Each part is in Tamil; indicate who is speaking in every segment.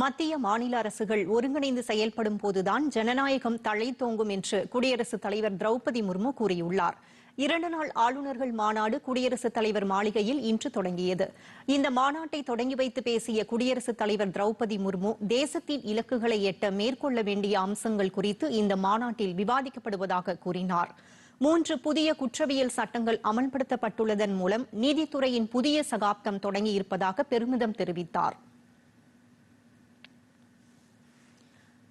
Speaker 1: மத்திய மாநில அரசுகள் ஒருங்கிணைந்து செயல்படும் போதுதான் ஜனநாயகம் தழைத்தோங்கும் என்று குடியரசுத் தலைவர் திரௌபதி முர்மு கூறியுள்ளார். இரண்டு நாள் ஆளுநர்கள் மாநாடு குடியரசுத் தலைவர் மாளிகையில் இன்று தொடங்கியது. இந்த மாநாட்டை தொடங்கி வைத்து பேசிய குடியரசுத் தலைவர் திரௌபதி முர்மு தேசத்தின் இலக்குகளை எட்ட மேற்கொள்ள வேண்டிய அம்சங்கள் குறித்து இந்த மாநாட்டில் விவாதிக்கப்படுவதாக கூறினார். மூன்று புதிய குற்றவியல் சட்டங்கள் அமல்படுத்தப்பட்டுள்ளதன் மூலம் நீதித்துறையின் புதிய சகாப்தம் தொடங்கியிருப்பதாக பெருமிதம் தெரிவித்தார்.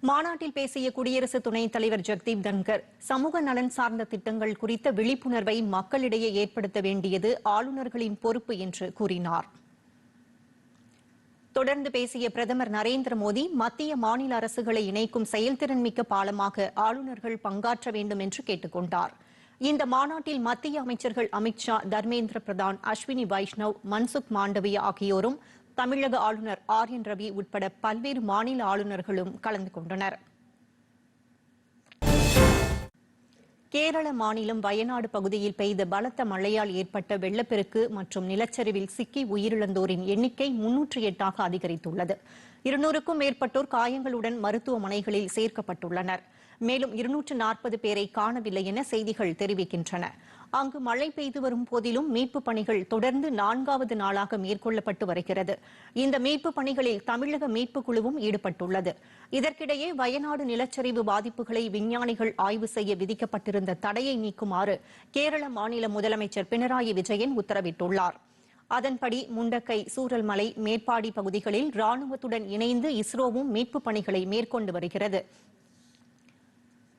Speaker 1: மாநாட்டில் பேசிய குடியரசு துணைத் தலைவர் ஜெக்தீப் தன்கர் சமூக நலன் சார்ந்த திட்டங்கள் குறித்த விழிப்புணர்வை மக்களிடையே ஏற்படுத்த வேண்டியது ஆளுநர்களின் பொறுப்பு என்று கூறினார். தொடர்ந்து பேசிய பிரதமர் நரேந்திர மோடி மத்திய மாநில அரசுகளை இணைக்கும் செயல்திறன்மிக்க பாலமாக ஆளுநர்கள் பங்காற்ற வேண்டும் என்று கேட்டுக் கொண்டார். இந்த மாநாட்டில் மத்திய அமைச்சர்கள் அமித்ஷா தர்மேந்திர பிரதான் அஸ்வினி வைஷ்ணவ் மன்சுக் மாண்டவியா ஆகியோரும் தமிழக ஆளுநர் ஆர் என் ரவி உட்பட பல்வேறு மாநில ஆளுநர்களும் கலந்து கொண்டனர். கேரள மாநிலம் வயநாடு பகுதியில் பெய்த பலத்த மழையால் ஏற்பட்ட வெள்ளப்பெருக்கு மற்றும் நிலச்சரிவில் சிக்கி உயிரிழந்தோரின் எண்ணிக்கை முன்னூற்றி எட்டாக அதிகரித்துள்ளது. இருநூறுக்கும் மேற்பட்டோர் காயங்களுடன் மருத்துவமனைகளில் சேர்க்கப்பட்டுள்ளனர். மேலும் இருநூற்று நாற்பது பேரை காணவில்லை என செய்திகள் தெரிவிக்கின்றன. அங்கு மழை பெய்து வரும் போதிலும் மீட்புப் பணிகள் தொடர்ந்து நான்காவது நாளாக மேற்கொள்ளப்பட்டு வருகிறது. இந்த மீட்புப் பணிகளில் தமிழக மீட்புக் குழுவும் ஈடுபட்டுள்ளது. இதற்கிடையே வயநாடு நிலச்சரிவு பாதிப்புகளை விஞ்ஞானிகள் ஆய்வு செய்ய விதிக்கப்பட்டிருந்த தடையை நீக்குமாறு கேரள மாநில முதலமைச்சர் பினராயி விஜயன் உத்தரவிட்டுள்ளார். அதன்படி முண்டக்கை சூரல்மலை மேற்பாடி பகுதிகளில் ராணுவத்துடன் இணைந்து இஸ்ரோவும் மீட்புப் பணிகளை மேற்கொண்டு வருகிறது.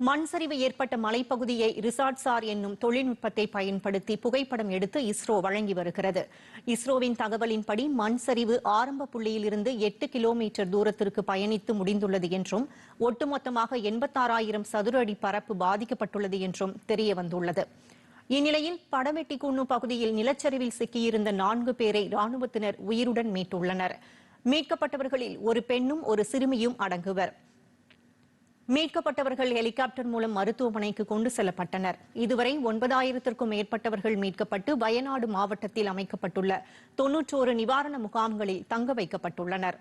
Speaker 1: மண் சரிவு ஏற்பட்ட மலைப்பகுதியை ரிசார்ட் சார் என்னும் தொழில்நுட்பத்தை பயன்படுத்தி புகைப்படம் எடுத்து இஸ்ரோ வழங்கி வருகிறது. இஸ்ரோவின் தகவலின்படி மண் சரிவு ஆரம்ப புள்ளியிலிருந்து எட்டு கிலோமீட்டர் தூரத்திற்கு பயணித்து முடிந்துள்ளது என்றும் ஒட்டுமொத்தமாக எண்பத்தாறாயிரம் சதுர அடி பரப்பு பாதிக்கப்பட்டுள்ளது என்றும் தெரியவந்துள்ளது. இந்நிலையில் படவெட்டிக்குன்னு பகுதியில் நிலச்சரிவில் சிக்கியிருந்த நான்கு பேரை ராணுவத்தினர் உயிருடன் மீட்டுள்ளனர். மீட்கப்பட்டவர்களில் ஒரு பெண்ணும் ஒரு சிறுமியும் அடங்குவர். மீட்கப்பட்டவர்கள் ஹெலிகாப்டர் மூலம் மருத்துவமனைக்கு கொண்டு செல்லப்பட்டனர். இதுவரை ஒன்பதாயிரத்திற்கும் மேற்பட்டவர்கள் மீட்கப்பட்டு வயநாடு மாவட்டத்தில் அமைக்கப்பட்டுள்ள தொன்னூற்றோரு நிவாரண முகாம்களில் தங்க வைக்கப்பட்டுள்ளனர்.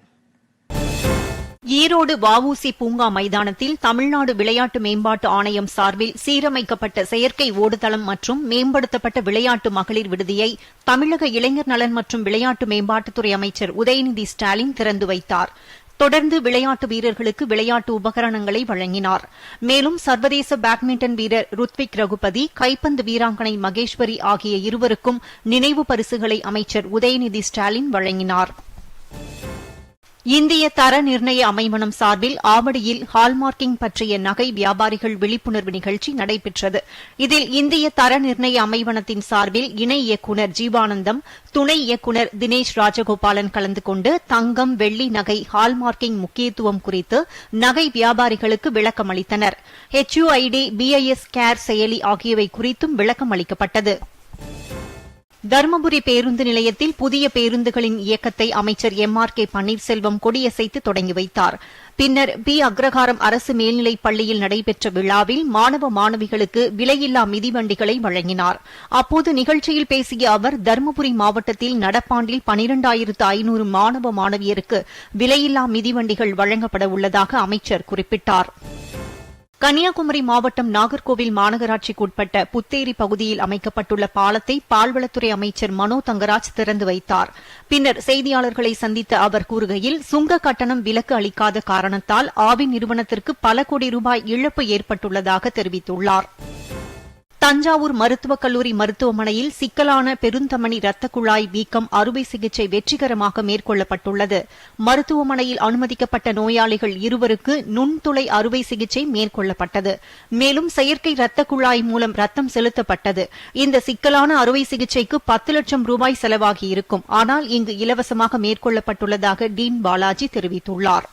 Speaker 1: ஈரோடு வவுசி பூங்கா மைதானத்தில் தமிழ்நாடு விளையாட்டு மேம்பாட்டு ஆணையம் சார்பில் சீரமைக்கப்பட்ட செயற்கை ஓடுதளம் மற்றும் மேம்படுத்தப்பட்ட விளையாட்டு மகளிர் விடுதியை தமிழக இளைஞர் நலன் மற்றும் விளையாட்டு மேம்பாட்டுத்துறை அமைச்சர் உதயநிதி ஸ்டாலின் திறந்து வைத்தார். தொடர்ந்து விளையாட்டு வீரர்களுக்கு விளையாட்டு உபகரணங்களை வழங்கினார். மேலும் சர்வதேச பேட்மிண்டன் வீரர் ருத்விக் ரகுபதி கைப்பந்து வீராங்கனை மகேஸ்வரி ஆகிய இருவருக்கும் நினைவு பரிசுகளை அமைச்சர் உதயநிதி ஸ்டாலின் வழங்கினார். இந்திய தர நிர்ணய அமைமனம் சார்பில் ஆவடியில் ஹால்மார்க்கிங் பற்றிய நகை வியாபாரிகள் விழிப்புணர்வு நிகழ்ச்சி நடைபெற்றது. இதில் இந்திய தர நிர்ணய அமைவனத்தின் சார்பில் இணை இயக்குநர் ஜீவானந்தம் துணை இயக்குநர் தினேஷ் ராஜகோபாலன் கலந்து கொண்டு தங்கம் வெள்ளி நகை ஹால்மார்க்கிங் முக்கியத்துவம் குறித்து நகை வியாபாரிகளுக்கு விளக்கம் அளித்தனர் ஹெச்யூஐடி பிஐஎஸ் கேர் செயலி ஆகியவை குறித்தும் விளக்கம் அளிக்கப்பட்டது தருமபுரி பேருந்து நிலையத்தில் புதிய பேருந்துகளின் இயக்கத்தை அமைச்சர் எம் ஆர் கே பன்னீர்செல்வம் கொடியசைத்து தொடங்கி வைத்தார். பின்னர் பி அக்ரஹாரம் அரசு மேல்நிலைப் பள்ளியில் நடைபெற்ற விழாவில் மாணவ மாணவிகளுக்கு விலையில்லா மிதிவண்டிகளை வழங்கினார். அப்போது நிகழ்ச்சியில் பேசிய அவர் தருமபுரி மாவட்டத்தில் நடப்பாண்டில் பனிரெண்டாயிரத்து ஐநூறு மாணவ மாணவியருக்கு விலையில்லா மிதிவண்டிகள் வழங்கப்பட உள்ளதாக அமைச்சர் குறிப்பிட்டார். கன்னியாகுமரி மாவட்டம் நாகர்கோவில் மாநகராட்சிக்கு உட்பட்ட புத்தேரி பகுதியில் அமைக்கப்பட்டுள்ள பாலத்தை பால்வளத்துறை அமைச்சர் மனோ தங்கராஜ் திறந்து வைத்தார். பின்னர் செய்தியாளர்களை சந்தித்த அவர் கூறுகையில் சுங்க கட்டணம் விலக்கு அளிக்காத காரணத்தால் ஆவி நிறுவனத்திற்கு பல கோடி ரூபாய் இழப்பு ஏற்பட்டுள்ளதாக தெரிவித்துள்ளாா் தஞ்சாவூர் மருத்துவக் கல்லூரி மருத்துவமனையில் சிக்கலான பெருந்தமணி இரத்த குழாய் வீக்கம் அறுவை சிகிச்சை வெற்றிகரமாக மேற்கொள்ளப்பட்டுள்ளது. மருத்துவமனையில் அனுமதிக்கப்பட்ட நோயாளிகள் இருவருக்கு நுண்துளை அறுவை சிகிச்சை மேற்கொள்ளப்பட்டது. மேலும் செயற்கை இரத்த குழாய் மூலம் ரத்தம் செலுத்தப்பட்டது. இந்த சிக்கலான அறுவை சிகிச்சைக்கு பத்து லட்சம் ரூபாய் செலவாகியிருக்கும். ஆனால் இங்கு இலவசமாக மேற்கொள்ளப்பட்டுள்ளதாக டீன் பாலாஜி தெரிவித்துள்ளாா்